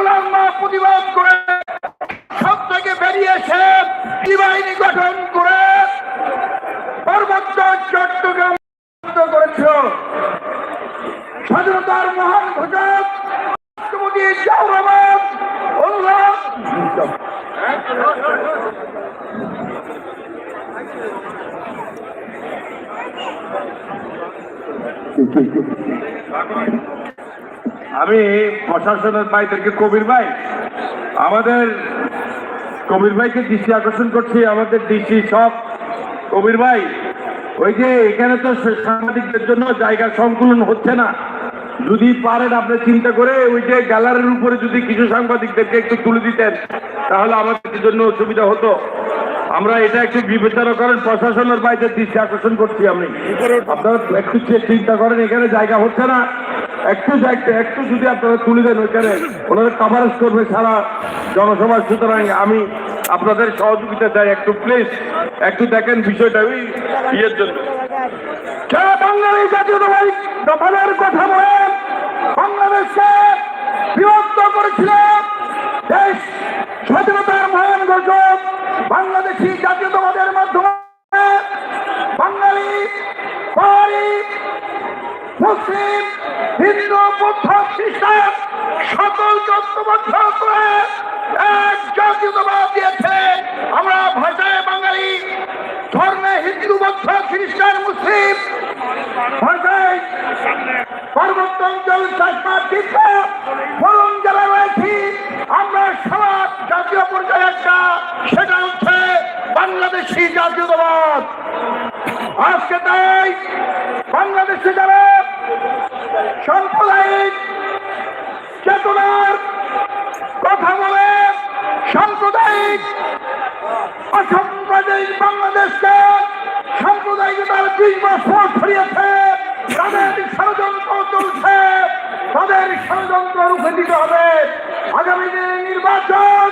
অবলম্বা প্রতিবাদ করে সব থেকে বেরিয়ে এসে এই বাহিনী গঠন করে পার্বত্য চট্টগ্রাম করেছিল। স্বাধীনতার মহান ঘোষক রাষ্ট্রপতি অনুরোধ। আমি প্রশাসনের ভাইদেরকে কবির ভাই। আমাদের কবির ভাইকে দৃষ্টি আকর্ষণ করছি আমাদের দৃষ্টি সব কবির ভাই। ওই যে এখানে তো সাংবাদিকদের জন্য জায়গা সংকুলন হচ্ছে না। যদি পারেন আপনি চিন্তা করে ওই যে গ্যালারির উপরে যদি কিছু সাংবাদিকদেরকে একটু তুলে দিতেন তাহলে আমাদের জন্য সুবিধা হতো। আমরা এটা একটু বিবেচনা করেন প্রশাসনের বাইরে দৃষ্টি আকর্ষণ করছি আমি। আপনারা একটু চিন্তা করেন এখানে জায়গা হচ্ছে না। একটু জায়গা একটু যদি আপনারা তুলে দেন ওইখানে ওনারা কভারেজ করবে সারা জনসমাজ। সুতরাং আমি আপনাদের সহযোগিতা চাই একটু প্লিজ একটু দেখেন বিষয়টা ওই ইয়ের জন্য। বাঙালি জাতীয়তাবাদী দফাদের কথা বলে? বাংলাদেশকে বিভক্ত করেছিল দেশ স্বাধীনতার মহান ঘোষক বাংলাদেশি জাতীয়তাবাদের মাধ্যমে বাঙালি পাহাড়ি মুসলিম হিন্দু করে এক দিয়েছে। আমরা ভাষায় বাঙালি, ধর্মে হিন্দু বৌদ্ধ, খ্রিস্টান, মুসলিম, ভাষায় অঞ্চল ফলন যারা রয়েছি, আমরা সবার জাতীয় পর্যায়ে একটা, সেটা হচ্ছে বাংলাদেশি জাতীয়তাবাদ। আজকে তাই বাংলাদেশে যারা সাম্প্রদায়িক চেতনার কথা বলে সাম্প্রদায়িক অসাম্প্রদায়িক বাংলাদেশকে সাম্প্রদায়িকতার বিশ বছর ছড়িয়েছে তাদের ষড়যন্ত্র চলছে। তাদের ষড়যন্ত্র রুখে দিতে হবে। আগামী দিনে নির্বাচন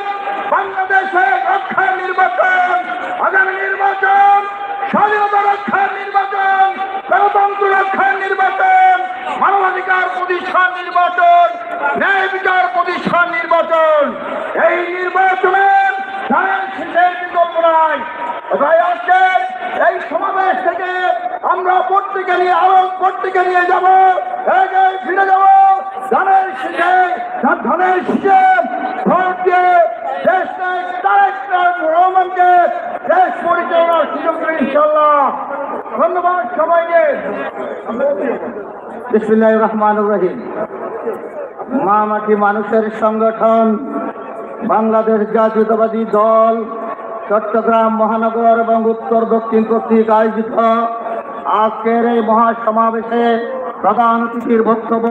বাংলাদেশের রক্ষার নির্বাচন, আগামী নির্বাচন, স্বাধীনতা রক্ষার নির্বাচন, গণতন্ত্র রক্ষার নির্বাচন, মানবাধিকার প্রতিষ্ঠান নির্বাচন, ন্যায় বিচার প্রতিষ্ঠান নির্বাচন। এই নির্বাচনের ধানের আজকে এই সমাবেশ থেকে আমরা প্রত্যেকে নিয়ে, আরও প্রত্যেকে নিয়ে যাব। ফিরে যাব। ধানের শেষে, ধানের ভোট দিয়ে দেশ দেশ পরিচালনার সুযোগ ইনশাল্লাহ ধন্যবাদ সবাইকে। রহমান রহিম। মা মাটি মানুষের সংগঠন, বাংলাদেশ জাতীয়তাবাদী দল চট্টগ্রাম মহানগর এবং উত্তর দক্ষিণ কর্তৃক আয়োজিত আজকের এই মহাসমাবেশে প্রধান অতিথির বক্তব্য